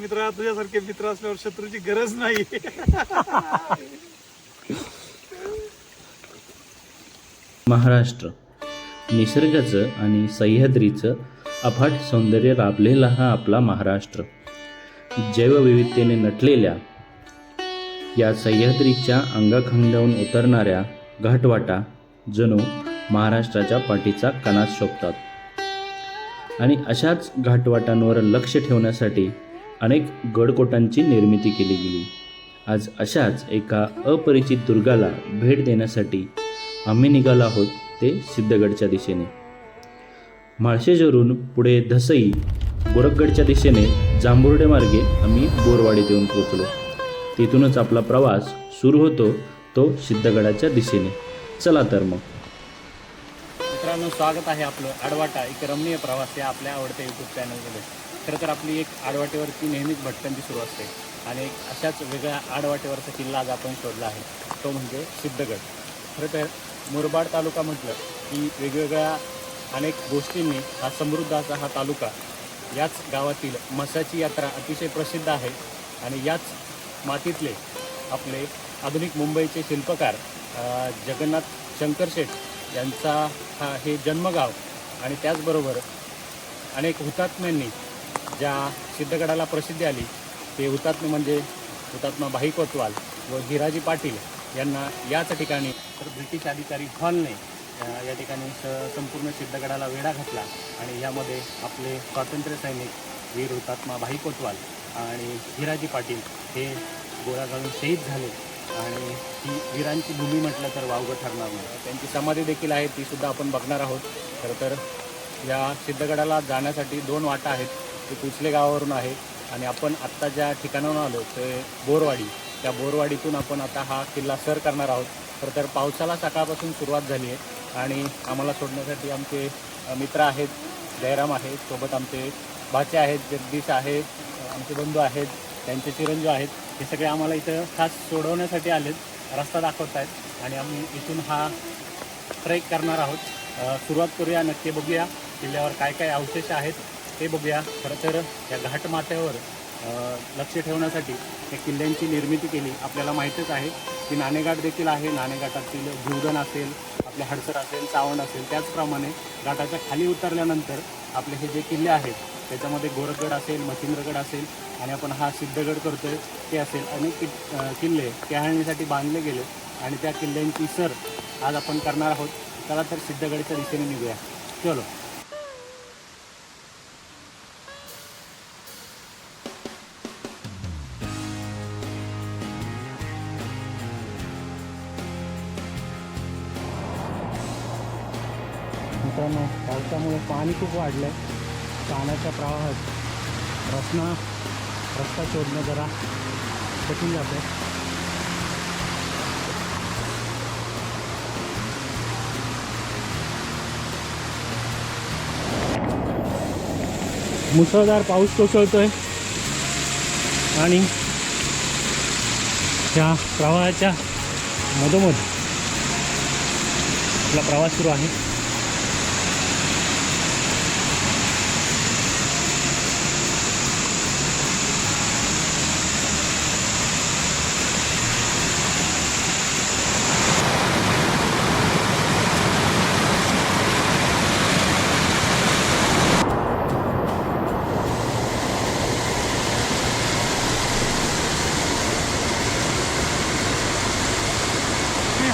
मित्रा तुझ्यासारखे मित्र असल्यावर शत्रूची गरज नाही. महाराष्ट्र. निसर्गाचं आणि सह्याद्रीचं अफाट सौंदर्य लाभलेला हा आपला महाराष्ट्र. जैवविविधतेने नटलेल्या या सह्याद्रीच्या अंगाखांद्याहून उतरणाऱ्या घाटवाटा जणू महाराष्ट्राच्या पाठीचा कणास शोभतात. आणि अशाच घाटवाटांवर लक्ष ठेवण्यासाठी अनेक गडकोटांची निर्मिती केली गेली. आज अशाच एका अपरिचित दुर्गाला भेट देण्यासाठी आम्ही निघालो आहोत ते सिद्धगडच्या दिशेने. माळशेजवरून पुढे धसई गोरखगडच्या दिशेने जांभुर्डे मार्गे आम्ही बोरवाडीत येऊन पोहोचलो. तिथूनच आपला प्रवास सुरू होतो तो सिद्धगडाच्या दिशेने. चला तर मग. मित्रांनो स्वागत आहे आपलं आडवाटा एक रमणीय प्रवास या आपल्या आवडत्या यूट्यूब चॅनलमध्ये खरं तर आपली एक आडवाटेवरती नेहमीच भटकंती सुरू असते. आणि एक अशाच वेगळ्या आडवाटेवरचा किल्ला आज आपण शोधला आहे. तो म्हणजे सिद्धगड. खरं तर मुरबाड तालुका म्हटलं की वेगवेगळ्या अनेक गोष्टींनी हा समृद्ध असा हा तालुका याच गावातील मसाची यात्रा अतिशय प्रसिद्ध आहे. आणि याच मातीतले आपले आधुनिक मुंबईचे शिल्पकार जगन्नाथ जगन्नाथ शंकरशेठ यांचा हा हे जन्मगाव आणि त्याचबरोबर अनेक हुतात्म्यांनी ज्या सिद्धगडाला प्रसिद्धी आली ते हुतात्मे म्हणजे हुतात्मा भाई कोतवाल व हिराजी पाटील यांना याच ठिकाणी तर ब्रिटिश अधिकारी हॉलने या ठिकाणी स संपूर्ण सिद्धगडाला वेढा घातला आणि यामध्ये आपले स्वातंत्र्य सैनिक वीर हुतात्मा भाई कोतवाल आणि हिराजी पाटील हे गोळा घालून शहीद झाले आणि ही वीरांची भूमी म्हटलं तर वावगं ठरणार नाही. त्यांची समाधी देखील आहे ती सुद्धा आपण बघणार आहोत. खरं तर या सिद्धगडाला जाण्यासाठी दोन वाटा आहेत. ते कुचले गावावरून आहे. आणि आपण आत्ता ज्या ठिकाणाहून आलो ते बोरवाडी. त्या बोरवाडीतून आपण आता हा किल्ला सर करणार आहोत. खरं तर पावसाला सकाळपासून सुरुवात झाली आहे. आणि आम्हाला सोडण्यासाठी आमचे मित्र आहेत जयराम आहेत सोबत आमचे भाचे आहेत जगदीश आहेत आमचे बंधू आहेत त्यांचे चिरंजीव आहेत. हे सगळे आम्हाला इथं खास सोडवण्यासाठी आलेत. रस्ता दाखवत आहेत. आणि आम्ही इथून हा ट्रेक करणार आहोत. सुरुवात करूया नक्की बघूया किल्ल्यावर काय काय अवशेष आहेत. ते बघूया. खरं तर या घाटमाथ्यावर लक्ष ठेवण्यासाठी या किल्ल्यांची निर्मिती केली. आपल्याला माहीतच आहे की नाणेघाट देखील आहे. नाणेघाटातील भिवधन असेल आपले हडसर असेल सावंड असेल त्याचप्रमाणे घाटाच्या खाली उतरल्यानंतर आपले हे जे किल्ले आहेत त्याच्यामध्ये गोरखगड असेल मच्छिंद्रगड असेल आणि आपण हा सिद्धगड करतोय ते असेल. अनेक कि किल्ले टहळणीसाठी बांधले गेले आणि त्या किल्ल्यांची सर आज आपण करणार आहोत. चला तर सिद्धगडच्या दिशेने निघूया. चलो. त्यामुळे पाणी खूप वाढलं आहे पाण्याच्या प्रवाहात रस्ना रस्ता शोधणं जरा कठीण जातं आहे मुसळधार पाऊस कोसळतोय आणि त्या प्रवाहाच्या मधोमध आपला प्रवास सुरू आहे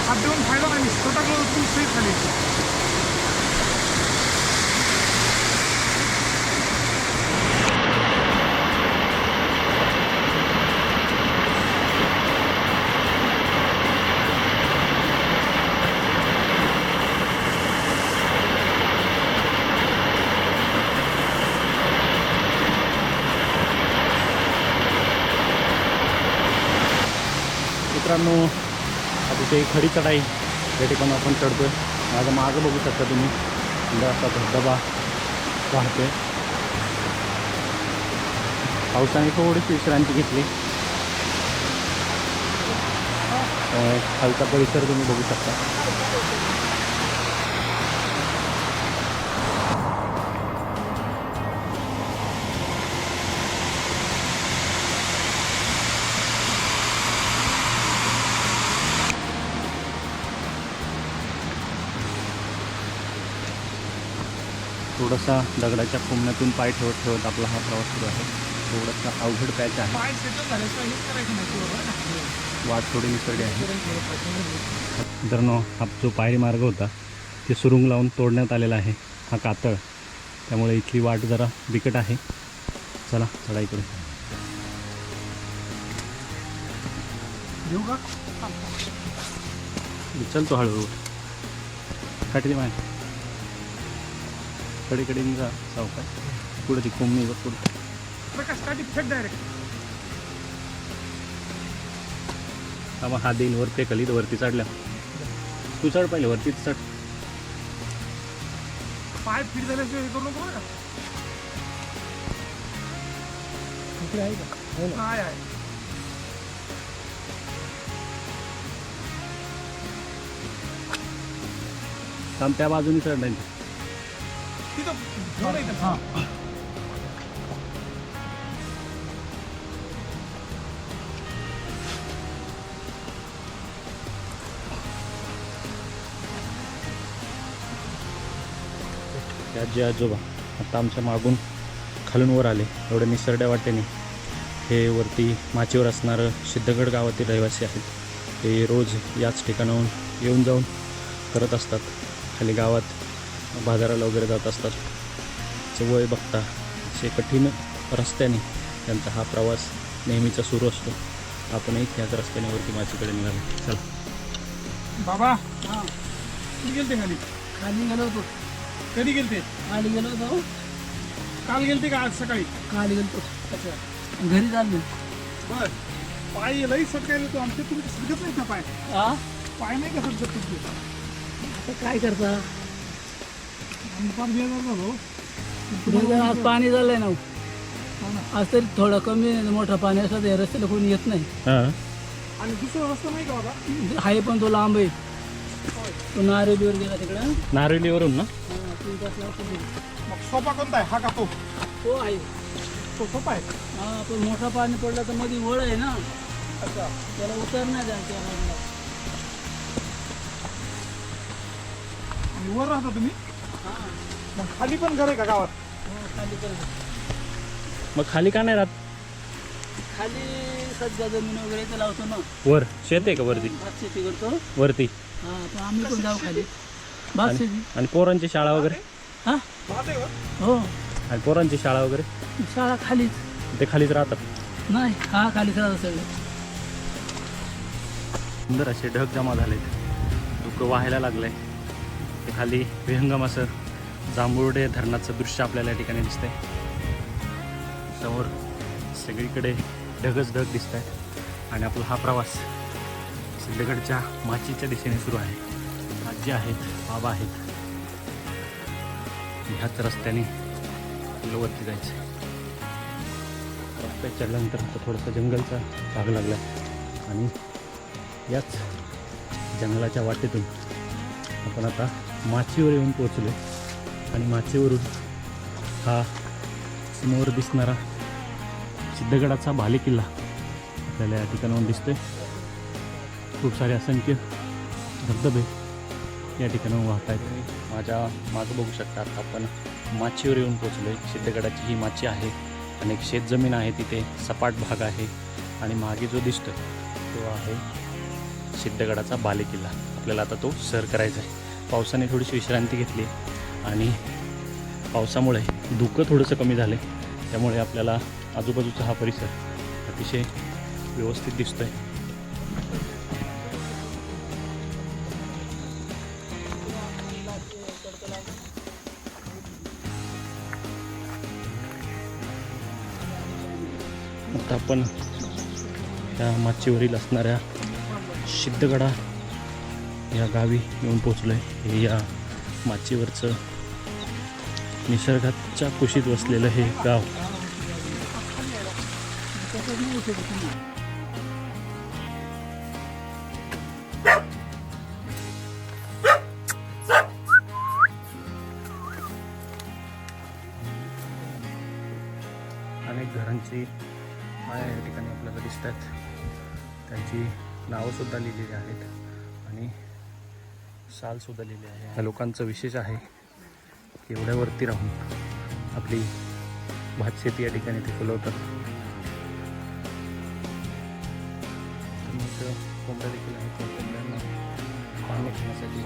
हात देऊन फायदा नाही छोटा तू सही खाली मित्रांनो इथे खडी चढाई. या ठिकाणी आपण चढतोय. माझं मागं बघू शकता तुम्ही. सुंदर असा धबधबा पाहते पावसाने थोडीशी विश्रांती घेतली. खालचा परिसर तुम्ही बघू शकता. थोडासा दगडाच्या कोंबण्यातून पाय ठेवत ठेवत आपला हा प्रवास सुरू आहे. थोडासा अवघड पॅच आहे. वाट थोडी निसरडी आहे. मित्रांनो हा जो पायरी मार्ग होता ते सुरुंग लावून तोडण्यात आलेला आहे हा कातळ. त्यामुळे इथली वाट जरा बिकट आहे. चला चढा इकडे. घेऊ का? चलतो हळूहळू. काठी माय कडे कडे जा सावकाश पुढे ती कोंबणी बघ पुढे. डायरेक्ट हा हा देईन वर ते कलीत वरती चढल्या तू चढ पाहिले वरतीच चढ. पाय फिट झाल्याशिवाय हे करू नको बरं का? इकडे आहे का? आहे आहे. थांब त्या बाजूने चढ नाही. तिथं घेऊन येतं. हा आजी आजोबा आता आमच्या मागून खालून वर आले. एवढ्या निसरड्या वाटेने हे वरती माचीवर असणारं सिद्धगड गावातील रहिवासी आहेत. ते रोज याच ठिकाणाहून येऊन जाऊन करत असतात. खाली गावात बाजाराला वगैरे जात असतात. चं वय बघता असे कठीण रस्त्याने त्यांचा हा प्रवास नेहमीचा सुरू असतो. आपणही त्याच रस्त्याने वरती माचीकडे निघालो. चला. बाबा कुठे गेलते खाली? खाली गेलो होतो. कधी गेलते? खाली गेलो होतो. काल गेलते का आज सकाळी? खाली गेलो घरी चाललो. बर. पाय लई सटकायला तो आमचे तुमचे सगळंच नाही का पाय? हा पाय नाही का सटकत तुमचे? आता काय करता आम्ही फार बेजार झालो पुढे आज पाणी झालंय ना आज तरी थोडं कमी मोठं पाणी असलं तर या रस्त्याला कोणी येत नाही. हां. आणि दुसरा रस्ता नाही का बाबा? आहे पण तो लांब आहे. तो नारेलीवर गेला तिकडं. नारिवलीवरून ना? हा, तीन तास लागतो तिथे. मग सोपा कोणता आहे? हा का तो? तो आहे. तो सोपा आहे? हा पण मोठं पाणी पडलं तर मध्ये वळ आहे ना. अच्छा. त्याला उतर नाही द्या त्या बाजूला. आणि वर राहता तुम्ही? हा मग खाली पण घर आहे का गावात? हो, खाली मग खाली का नाही राहत? खाली सध्या जमीन वगैरे ते लावतो ना. वर शेत आहे का वरती? भात शेती करतो. वरती. हा पण आम्ही पण जाऊ खाली. भात शेती. आणि पोरांची शाळा वगैरे? हा? का? हो. आणि पोरांची शाळा वगैरे? शाळा खालीच. ते खालीच राहतात. नाही हा खालीच राहतं सगळं. सुंदर असे ढग जमा झालेत. धुकं व्हायला लागलंय. ते खाली विहंगम असं जांभुर्डे धरणाचं दृश्य आपल्याला या ठिकाणी दिसतंय. समोर सगळीकडे ढगच ढग दिसत आहेत आणि आपला हा प्रवास सिद्धगडच्या माचीच्या दिशेने सुरू आहे. आजी आहेत बाबा आहेत. ह्याच रस्त्याने आपल्याला वरती जायचं. रस्त्यात चढल्यानंतर आता जंगलचा भाग लागला आणि याच जंगलाच्या वाटेतून आपण आता माचीवर येऊन पोहोचलो आणि माचेवरून हा समोर दिसणारा सिद्धगडाचा भाले किल्ला आपल्याला या ठिकाणाहून दिसतोय. खूप सारे असंख्य धबधबे या ठिकाणाहून वाहत आहेत माझ्या मागं बघू शकता आता आपण माचीवर येऊन पोचलो आहे सिद्धगडाची ही माची आहे आणि शेतजमीन आहे तिथे सपाट भाग आहे आणि मागे जो दिसतो तो आहे सिद्धगडाचा बालेकिल्ला. आपल्याला आता तो सर करायचा आहे. पावसाने थोडीशी विश्रांती घेतली आणि पावसामुळे धुकं थोडंसं कमी झालं त्यामुळे आपल्याला आजूबाजूचा हा परिसर अतिशय व्यवस्थित दिसतो आहे आता आपण त्या माचीवरील असणाऱ्या सिद्धगडा या गावी येऊन पोचलो आहे हे या माचीवरचं निसर्गाच्या कुशीत वसलेलं हे गाव. अनेक घरांची माया या ठिकाणी आपल्याला दिसतात. त्यांची नावंसुद्धा लिहिलेली आहेत आणि सालसुद्धा लिहिली आहे. ह्या लोकांचं विशेष आहे. एवढ्यावरती राहून आपली भातशेती या ठिकाणी ते फुलवतात. कोंबड्या देखील आहेत कोंबड्यांना पाणी ठेवण्यासाठी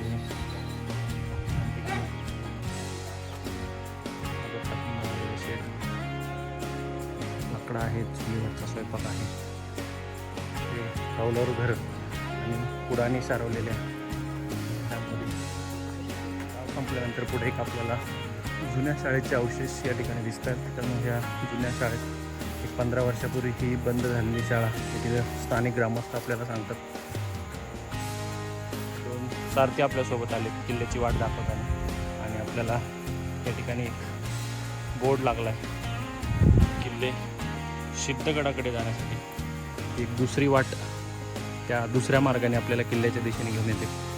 लाकडं आहेत चुलीवरचा स्वयंपाक आहे. ते घर आणि पुडाने सारवलेल्या गाव पुढे एक आपल्याला जुन्या शाळेचे अवशेष या ठिकाणी दिसतात. त्यामुळे ह्या जुन्या शाळेत एक पंधरा वर्षापूर्वी ही बंद झालेली शाळा येथील स्थानिक ग्रामस्थ आपल्याला सांगतात. दोन सारथी आपल्यासोबत आले किल्ल्याची वाट दाखवताना. आणि आपल्याला या ठिकाणी एक बोर्ड लागला आहे किल्ले सिद्धगडाकडे जाण्यासाठी. एक दुसरी वाट त्या दुसऱ्या मार्गाने आपल्याला किल्ल्याच्या दिशेने घेऊन येते.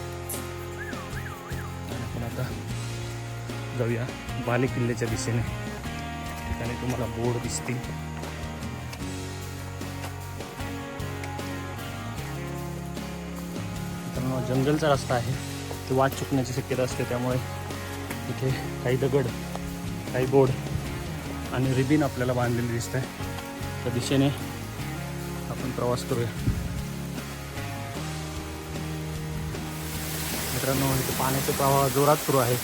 जाऊया बाले किल्ल्याच्या दिशेने. ठिकाणी तुम्हाला बोर्ड दिसतील. मित्रांनो जंगलचा रस्ता आहे. ते वाट चुकण्याची शक्यता असते त्यामुळे इथे काही दगड काही बोर्ड आणि रिबीन आपल्याला बांधलेली दिसत आहे त्या दिशेने आपण प्रवास करूया. मित्रांनो इथे पाण्याचा प्रवाह जोरात सुरू आहे.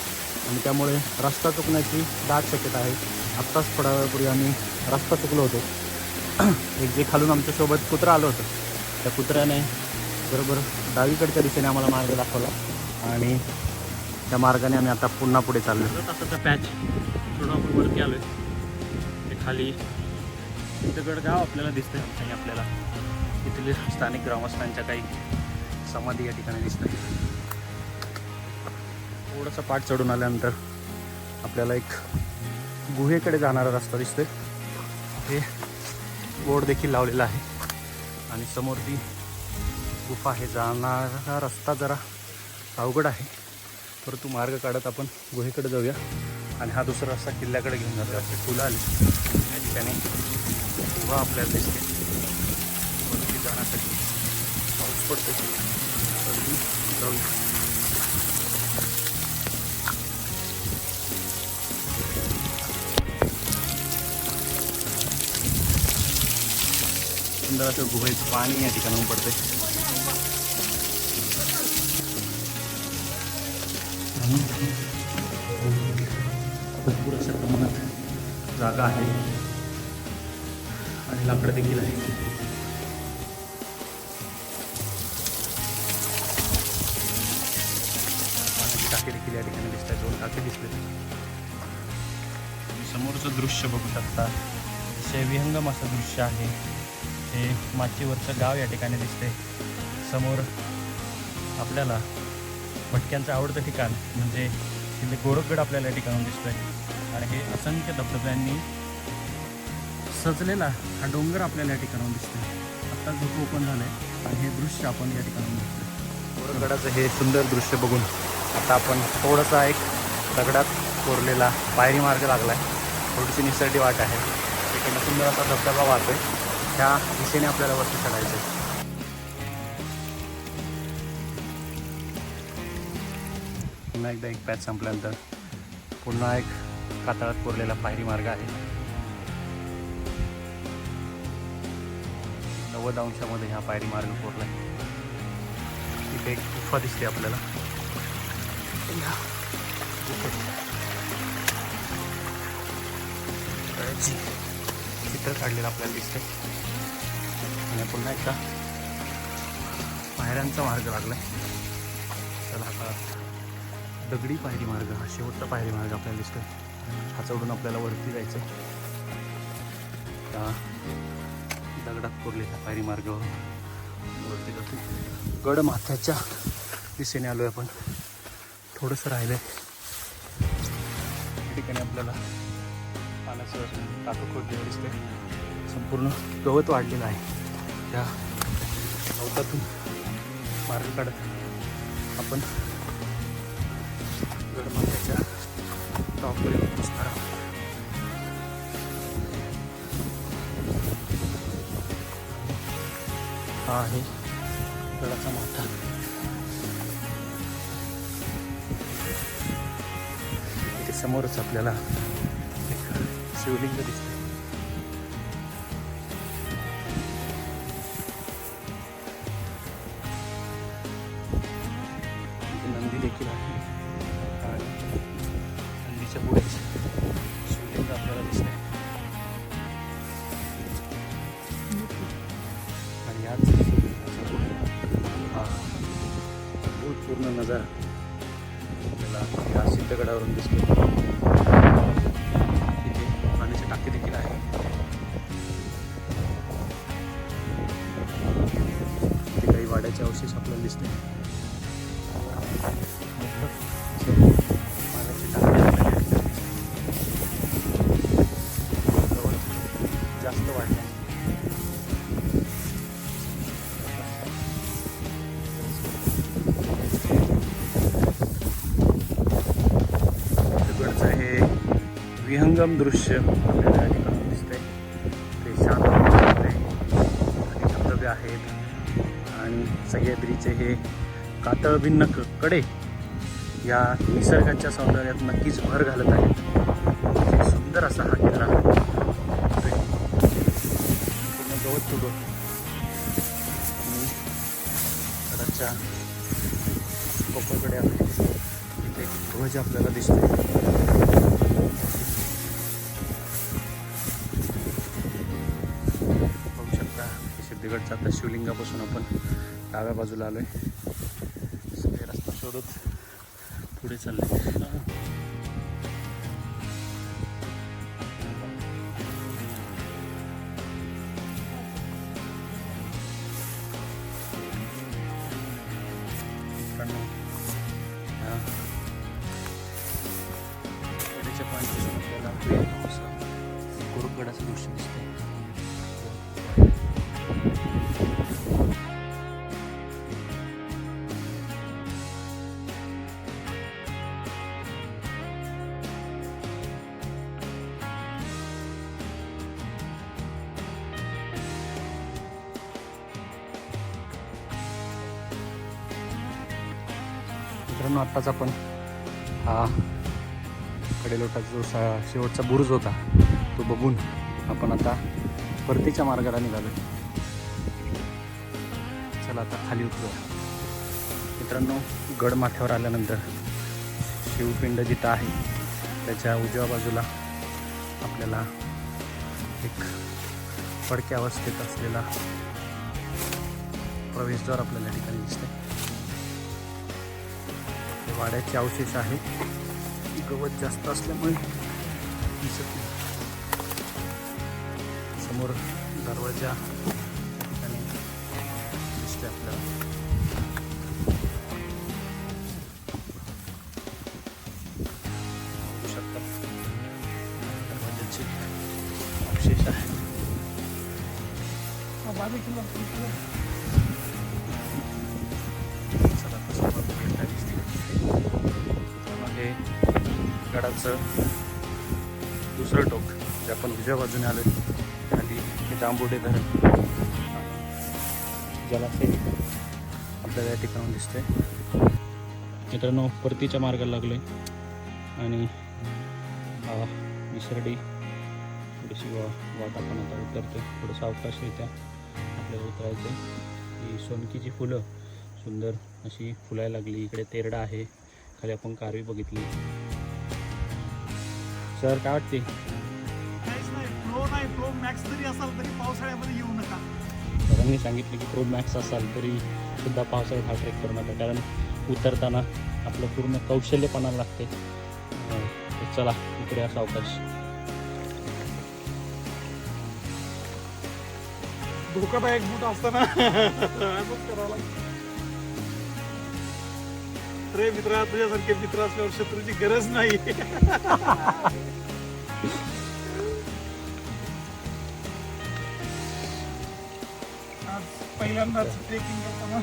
आणि त्यामुळे रस्ता चुकण्याची दाट शक्यता आहे. आत्ताच थोड्या वेळापूर्वी आम्ही रस्ता चुकलो होतो. एक जे खालून आमच्यासोबत कुत्रा आलं होतं. त्या कुत्र्याने बरोबर डावीकडच्या दिशेने आम्हाला मार्ग दाखवला आणि त्या मार्गाने आम्ही आता पुन्हा पुढे चाललो. तासाचा पॅच थोडं आपण वरती आलो आहे ते खाली दगडगाव आपल्याला दिसतंय आणि आपल्याला इथले स्थानिक ग्रामस्थांच्या काही समाधी या ठिकाणी दिसतात थोडंसं पाठ चढून आल्यानंतर आपल्याला एक गुहेकडे जाणारा रस्ता दिसतोय. हे बोर्ड देखील लावलेला आहे. आणि समोर ती गुफा आहे. जाणारा रस्ता जरा अवघड आहे. परंतु मार्ग काढत आपण गुहेकडे जाऊया. आणि हा दुसरा रस्ता किल्ल्याकडे घेऊन जातो असे फुलं आली. या ठिकाणी गुहा आपल्याला दिसते. वरती जाण्यासाठी पाऊस पडतो वरती जाऊया. सुंदर असं गुहेचं पाणी या ठिकाणी पडतंय. भरपूर अशा प्रमाणात जागा आहे. आणि लाकडं देखील आहे पाण्याची टाकी देखील या ठिकाणी दिसत आहे. दोन टाके दिसले समोरचं दृश्य बघू शकता. अतिशय विहंगम असं दृश्य आहे. हे माचीवरचं गाव या ठिकाणी दिसते समोर आपल्याला भटक्यांचं आवडतं ठिकाण म्हणजे तिथे गोरखगड आपल्याला या ठिकाणून दिसतोय. आणि हे असंख्य धबधब्यांनी सजलेला हा डोंगर आपल्याला या ठिकाणून दिसतोय. आत्ता झोप ओपन झालं आहे आणि हे दृश्य आपण या ठिकाणी दिसतोय गोरखगडाचं हे सुंदर दृश्य बघून आता आपण थोडासा एक दगडात कोरलेला पायरी मार्ग लागला आहे थोडीशी निसर्डी वाट आहे. तिकडनं सुंदर असा धबधबा वाहतोय. ह्या दिशेने आपल्याला वरती चढायचं आहे. पुन्हा एकदा एक पॅच संपल्यानंतर पुन्हा एक कातळात कोरलेला पायरी मार्ग आहे. नव्वद अंशामध्ये हा पायरी मार्ग कोरला आहे तिथे एक गुफा दिसते आपल्याला. चित्र काढलेलं आपल्याला दिसतंय. पुन्हा एकदा पायऱ्यांचा मार्ग लागलाय. चला आता दगडी पायरी मार्ग हा शेवटचा पायरी मार्ग आपल्याला दिसतोय. हा चढून आपल्याला वरती जायचं त्या दगडात कोरलेल्या पायरी मार्गावर वरती जातो. गडमाथ्याच्या दिशेने आलो आहे आपण. थोडंसं राहिलं आहे ठिकाणी आपल्याला पाण्याचं टाकं खोदलेलं दिसते संपूर्ण गवत वाढलेलं आहे. त्या गवतातून मार्ग काढत. आपण गडमाथ्याच्या टॉपपर्यंत पोचणार आहोत. हा आहे गडाचा माथा. इथे समोरच आपल्याला एक शिवलिंग दिसतं विहंगम दृश्य आपल्याला या ठिकाणी दिसतंय. ते शांत आणि धबधबे आहेत. आणि सह्याद्रीचे हे कातळभिन्न क कडे या निसर्गाच्या सौंदर्यात नक्कीच भर घालत आहेत. सुंदर असा हा किल्ला पूर्ण गवत तुडो आणि कोपरकडे आपले इथे ध्वज आपल्याला दिसतोय. हे आता शिवलिंगापासून आपण डाव्या बाजूला आलो आहे रस्ता शोधत पुढे चालले मित्रांनो आत्ताच आपण हा कडेलोटाचा जो सा शेवटचा बुरुज होता तो बघून आपण आता परतीच्या मार्गाला निघालो चला आता खाली उतरूया. मित्रांनो गडमाथ्यावर आल्यानंतर शिवपिंड जिथं आहे त्याच्या उजव्या बाजूला आपल्याला एक पडक्या अवस्थेत असलेला प्रवेशद्वार आपल्याला ठिकाणी दिसतंय. वाड्याचे अवशेष आहे. गवत जास्त असल्यामुळे दिसत नाही. समोर दरवाजा या ठिकाणी दिसते आपल्याला. बघू शकता. दरवाजाचे अवशेष आहे. गडाचं दुसरं टोक जे आपण उजव्या बाजूने आलो खाली हे दांबोडे धरण जलाशय आपल्याला या ठिकाणून दिसतंय. मित्रांनो परतीच्या मार्गाला लागलो आणि हा विसरडी थोडीशी वा वाट आपण आता उतरते थोडंसं अवकाशरित्या आपल्याला उतरायचं ही सोनकीची फुलं सुंदर अशी फुलायला लागली. इकडे तेरडा आहे. खाली आपण कारवी बघितली. सर काय वाटते? काहीच नाही. प्रो नाही प्रो मॅक्स जरी असाल तरी पावसाळ्यामध्ये येऊ नका. सरांनी सांगितले की प्रो मॅक्स असाल तरी सुद्धा पावसाळ्यात हा ट्रेक करू नका. कारण उतरताना आपलं पूर्ण कौशल्यपणा लागते. चला इकडे असा अवकाश. धोकादायक बूट असताना. असंच करावं लागतं रे मित्रा तुझ्यासारखे मित्र असल्यावर शत्रूची गरज नाही. आज पहिल्यांदाच ट्रेकिंग करताना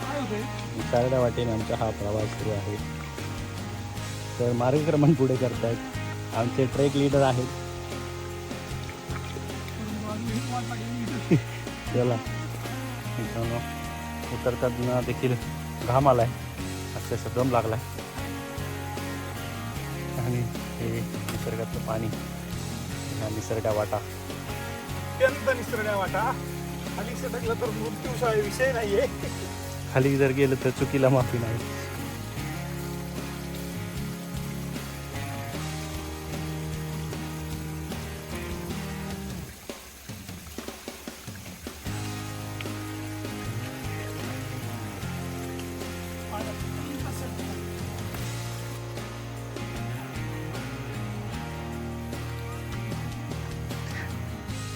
काय होतंय? वाटेने आमचा हा प्रवास सुरू आहे. तर मार्गक्रमण पुढे करतायत. आमचे ट्रेक लीडर आहेत. चला मित्रांनो उतरताना देखील घाम आलाय. अक्षरशः दम लागलाय. आणि हे निसर्गातलं पाणी ह्या निसर्गा वाटा. अत्यंत निसरड्या वाटा. खाली सटकलं तर मृत्यूशाळी विषय नाहीये. खाली जर गेलं तर चुकीला माफी नाही.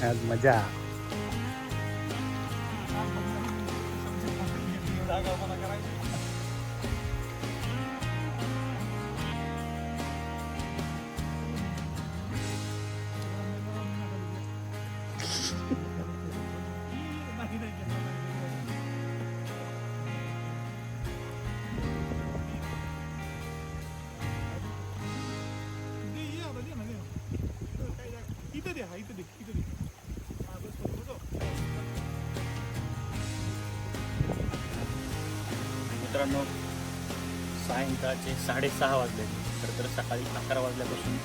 आज मित्रांनो सायंकाळचे साडेसहा वाजले. खरं तर सकाळी अकरा वाजल्यापासून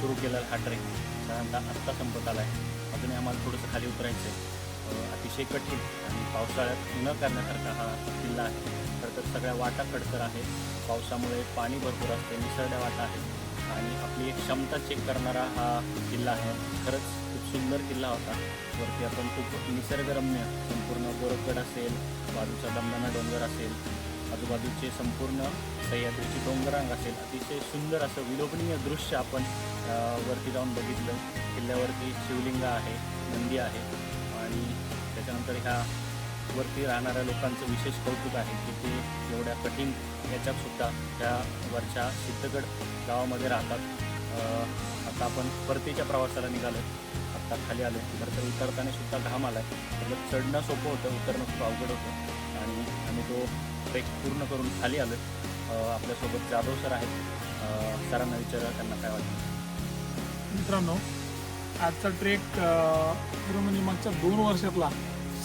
सुरू केलेला हा ट्रेक साधारणतः आत्ता संपत आला आहे. अजूनही आम्हाला थोडंसं खाली उतरायचं आहे. अतिशय कठीण आणि पावसाळ्यात न करण्यासारखा हा किल्ला आहे. खरं तर सगळ्या वाटा खडतर आहे. पावसामुळे पाणी भरपूर असते निसरड्या वाटा आहेत. आणि आपली एक क्षमता चेक करणारा हा किल्ला आहे. खरंच खूप सुंदर किल्ला होता. वरती आपण खूप निसर्गरम्य संपूर्ण गोरखगड असेल बाजूचा दमदाना डोंगर असेल आजूबाजूचे संपूर्ण सह्याद्रीची डोंगरांग असेल. अतिशय सुंदर असं विलोभनीय दृश्य आपण वरती जाऊन बघितलं. किल्ल्यावरती शिवलिंग आहे नंदी आहे आणि त्याच्यानंतर ह्या वरती राहणाऱ्या लोकांचं विशेष कौतुक आहे की ते एवढ्या कठीण याच्यातसुद्धा त्या वरच्या सिद्धगड गावामध्ये राहतात. आता आपण परतीच्या प्रवासाला निघालो आत्ता खाली आलो तर तर उतरताना सुद्धा घाम आला आहे तर चढणं सोपं होतं उतरणं खूप अवघड होतं. आणि आम्ही तो ट्रेक पूर्ण करून खाली आलो आपल्यासोबत जाधव सर आहेत. सरांना विचारा त्यांना काय वाटतं. मित्रांनो आजचा ट्रेक अं, खरं म्हणजे मागच्या दोन वर्षातला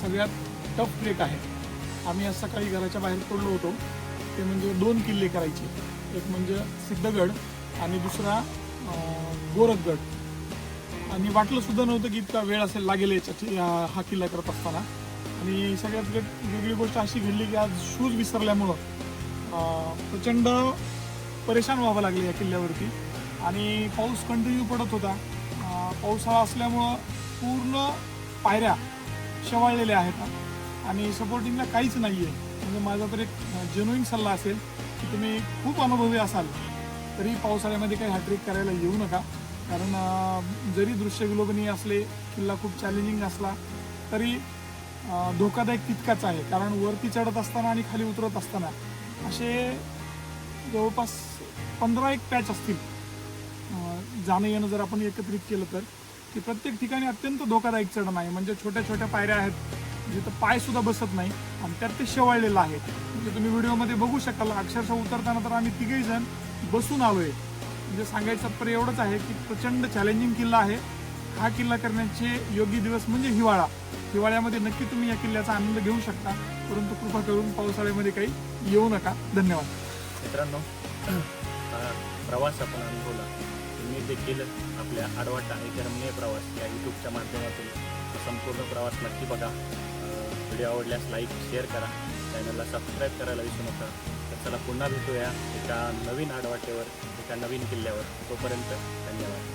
सगळ्यात टफ ट्रेक आहे. आम्ही आज सकाळी घराच्या बाहेर पडलो होतो. ते म्हणजे दोन किल्ले करायचे. एक म्हणजे सिद्धगड आणि दुसरा गोरखगड. आणि वाटलं सुद्धा नव्हतं की इतका वेळ असेल लागेल याच्या हा किल्ला करत असताना. आणि सगळ्यात वेगळी गोष्ट अशी घडली की आज शूज विसरल्यामुळं प्रचंड परेशान व्हावं लागले या किल्ल्यावरती. आणि पाऊस कंटिन्यू पडत होता. पावसाळा असल्यामुळं पूर्ण पायऱ्या शेवाळलेल्या आहेत. आणि सपोर्टिंगला काहीच नाही आहे म्हणजे माझा तर एक जेन्युईन सल्ला असेल की तुम्ही खूप अनुभवी असाल तरी पावसाळ्यामध्ये काही हॅट्रिक करायला येऊ नका. कारण जरी दृश्य विलोभनीय असले किल्ला खूप चॅलेंजिंग असला तरी धोकादायक तितकाच आहे. कारण वरती चढत असताना आणि खाली उतरत असताना असे जवळपास पंधरा एक पॅच असतील. जाणं येणं जर आपण एकत्रित केलं तर की प्रत्येक ठिकाणी अत्यंत धोकादायक चढण आहे म्हणजे छोट्या छोट्या पायऱ्या आहेत जिथं पायसुद्धा बसत नाही आणि त्यात ते शेवाळलेलं आहे. म्हणजे तुम्ही व्हिडिओमध्ये बघू शकाल अक्षरशः उतरताना तर आम्ही तिघही जण बसून आलोय. म्हणजे सांगायचं तात्पर्य एवढंच आहे की प्रचंड चॅलेंजिंग किल्ला आहे. हा किल्ला करण्याचे योग्य दिवस म्हणजे हिवाळा. हिवाळ्यामध्ये नक्की तुम्ही या किल्ल्याचा आनंद घेऊ शकता. परंतु कृपा करून पावसाळ्यामध्ये काही येऊ नका. धन्यवाद. मित्रांनो प्रवास आपण अनुभवला. तुम्ही देखील आपल्या आडवाटा एक रमणीय प्रवास या यूट्यूबच्या माध्यमातून संपूर्ण प्रवास नक्की बघा. व्हिडिओ आवडल्यास लाईक शेअर करा. चॅनलला सबस्क्राईब करायला विसरू नका. तर चला पुन्हा भेटूया एका नवीन आडवाटेवर एका नवीन किल्ल्यावर. तोपर्यंत धन्यवाद.